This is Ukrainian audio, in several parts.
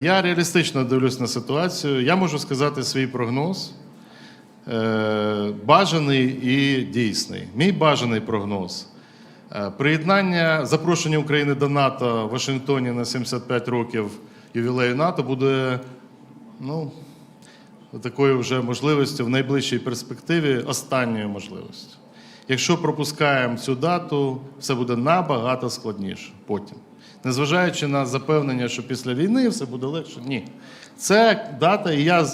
Я реалістично дивлюсь на ситуацію. Я можу сказати свій прогноз. Е, бажаний і дійсний. Мій бажаний прогноз. Е, Приєднання запрошення України до НАТО в Вашингтоні на 75 років ювілею НАТО буде ну, такою вже можливістю в найближчій перспективі останньою можливістю. Якщо пропускаємо цю дату, все буде набагато складніше потім. Незважаючи на запевнення, що після війни все буде легше, ні. Це дата, і я е,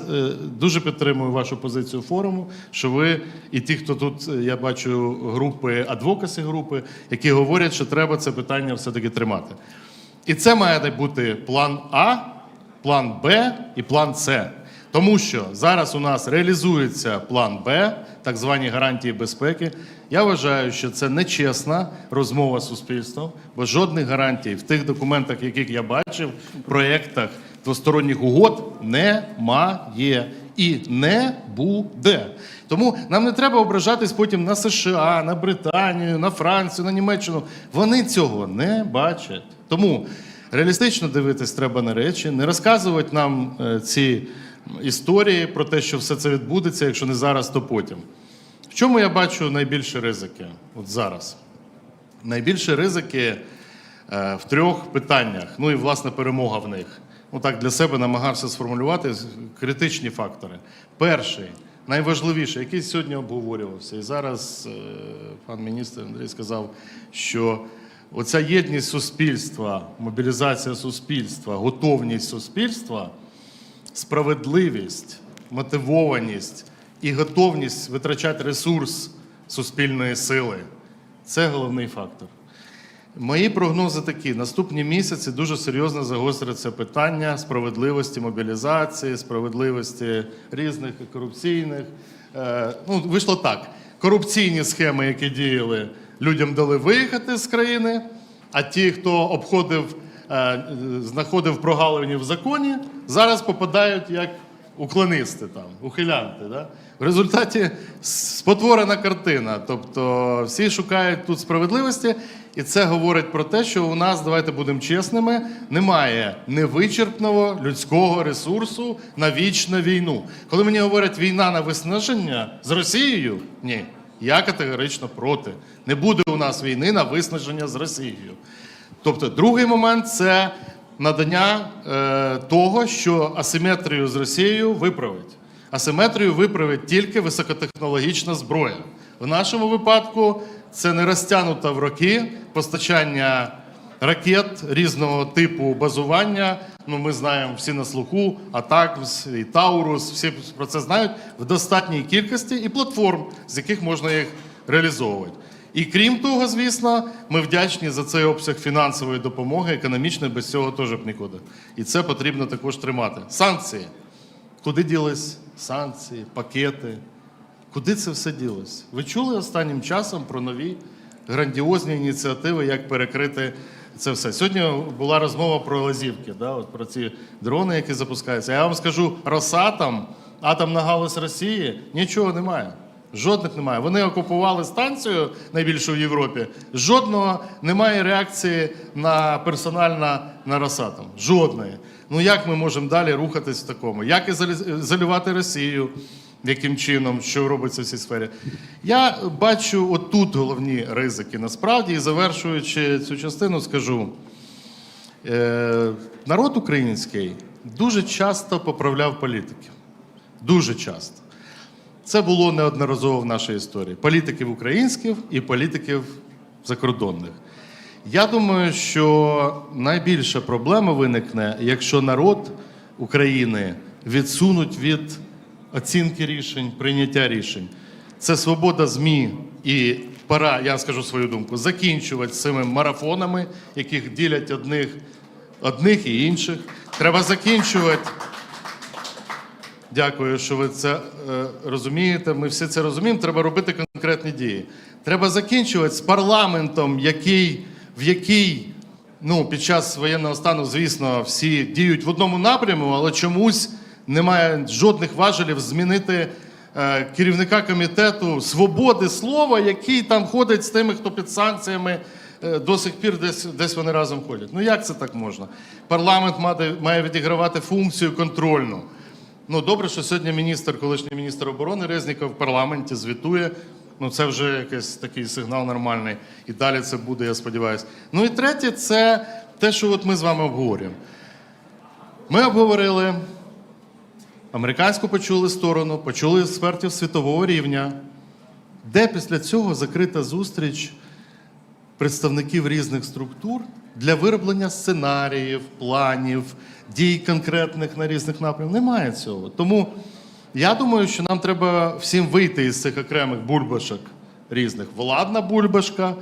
дуже підтримую вашу позицію форуму, що ви і ті, хто тут, е, я бачу, групи, адвокаси групи, які говорять, що треба це питання все-таки тримати. І це має бути план А, план Б і план С. Тому що зараз у нас реалізується план Б, так звані гарантії безпеки. Я вважаю, що це нечесна розмова з суспільством, бо жодних гарантій в тих документах, яких я бачив, проєктах двосторонніх угод немає і не буде. Тому нам не треба ображатись потім на США, на Британію, на Францію, на Німеччину. Вони цього не бачать. Тому реалістично дивитись треба на речі, не розказувати нам е, ці історії про те, що все це відбудеться, якщо не зараз, то потім. В чому я бачу найбільші ризики от зараз? Найбільші ризики е, в трьох питаннях, ну і власне перемога в них. Ну так для себе намагався сформулювати критичні фактори. Перший, найважливіший, який сьогодні обговорювався, і зараз е, пан міністр Андрій сказав, що оця єдність суспільства, мобілізація суспільства, готовність суспільства справедливість, мотивованість і готовність витрачати ресурс суспільної сили це головний фактор. Мої прогнози такі: наступні місяці дуже серйозно загостриться питання справедливості мобілізації, справедливості різних корупційних. Е, ну, вийшло так: корупційні схеми, які діяли, людям дали виїхати з країни, а ті, хто обходив, знаходив прогалини в законі, зараз попадають як уклонисти, там, ухилянти. Да? В результаті спотворена картина. Тобто всі шукають тут справедливості, і це говорить про те, що у нас, давайте будемо чесними, немає невичерпного людського ресурсу на вічну війну. Коли мені говорять війна на виснаження з Росією, ні. Я категорично проти. Не буде у нас війни на виснаження з Росією. Тобто, другий момент це надання е, того, що асиметрію з Росією виправить. Асиметрію виправить тільки високотехнологічна зброя. В нашому випадку це не розтягнуто в роки постачання ракет різного типу базування. Ну, ми знаємо всі на слуху, Атакмс і Таурус, всі про це знають в достатній кількості і платформ, з яких можна їх реалізовувати. І крім того, звісно, ми вдячні за цей обсяг фінансової допомоги, економічної, без цього теж б нікуди. І це потрібно також тримати. Санкції. Куди ділись санкції, пакети? Куди це все ділось? Ви чули останнім часом про нові грандіозні ініціативи, як перекрити це все? Сьогодні була розмова про лазівки, да, от про ці дрони, які запускаються. Я вам скажу, Росатом, атомна галузь Росії, нічого немає. Жодних немає. Вони окупували станцію найбільшу в Європі. Жодного немає реакції на персонально на Росатом. Жодної. Ну як ми можемо далі рухатись в такому? Як ізолі- ізолювати Росію? Яким чином, що робиться в цій сфері? Я бачу отут головні ризики. Насправді, і завершуючи цю частину, скажу: е, народ український дуже часто поправляв політиків. Дуже часто. Це було неодноразово в нашій історії. Політиків українських і політиків закордонних. Я думаю, що найбільша проблема виникне, якщо народ України відсунуть від оцінки рішень, прийняття рішень. Це свобода ЗМІ і пора, я скажу свою думку, закінчувати цими марафонами, яких ділять одних, одних і інших. Треба закінчувати. Дякую, що ви це е, розумієте. Ми всі це розуміємо. Треба робити конкретні дії. Треба закінчувати з парламентом, який, в який ну, під час воєнного стану, звісно, всі діють в одному напряму, але чомусь немає жодних важелів змінити е, керівника комітету свободи слова, який там ходить з тими, хто під санкціями е, до сих пір десь, десь вони разом ходять. Ну як це так можна? Парламент має, має відігравати функцію контрольну. Ну добре, що сьогодні міністр, колишній міністр оборони Резніков в парламенті звітує. Ну це вже якийсь такий сигнал нормальний. І далі це буде, я сподіваюся. Ну і третє, це те, що от ми з вами обговорюємо. Ми обговорили американську почули сторону, почули експертів світового рівня, де після цього закрита зустріч представників різних структур для вироблення сценаріїв, планів, дій конкретних на різних напрямках. Немає цього. Тому я думаю, що нам треба всім вийти із цих окремих бульбашок різних. Владна бульбашка,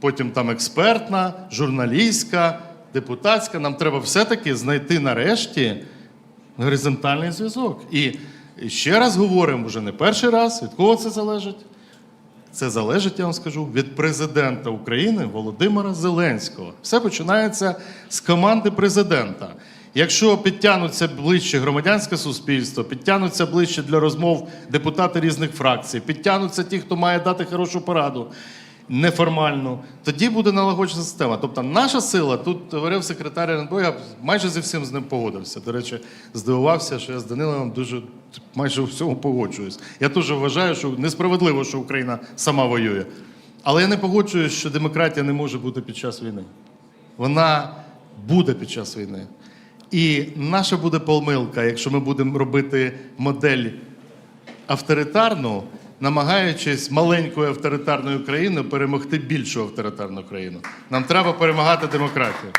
потім там експертна, журналістська, депутатська. Нам треба все-таки знайти нарешті горизонтальний зв'язок. І ще раз говоримо, вже не перший раз, від кого це залежить? Це залежить, я вам скажу, від президента України Володимира Зеленського. Все починається з команди президента. Якщо підтягнуться ближче громадянське суспільство, підтягнуться ближче для розмов депутати різних фракцій, підтягнуться ті, хто має дати хорошу пораду неформальну, тоді буде налагоджена система. Тобто наша сила, тут говорив секретар РНБО, я майже зі всім з ним погодився. До речі, здивувався, що я з Даниловим дуже майже у всьому погоджуюсь. Я теж вважаю, що несправедливо, що Україна сама воює. Але я не погоджуюсь, що демократія не може бути під час війни. Вона буде під час війни. І наша буде помилка, якщо ми будемо робити модель авторитарну, намагаючись маленькою авторитарною країною перемогти більшу авторитарну країну. Нам треба перемагати демократію.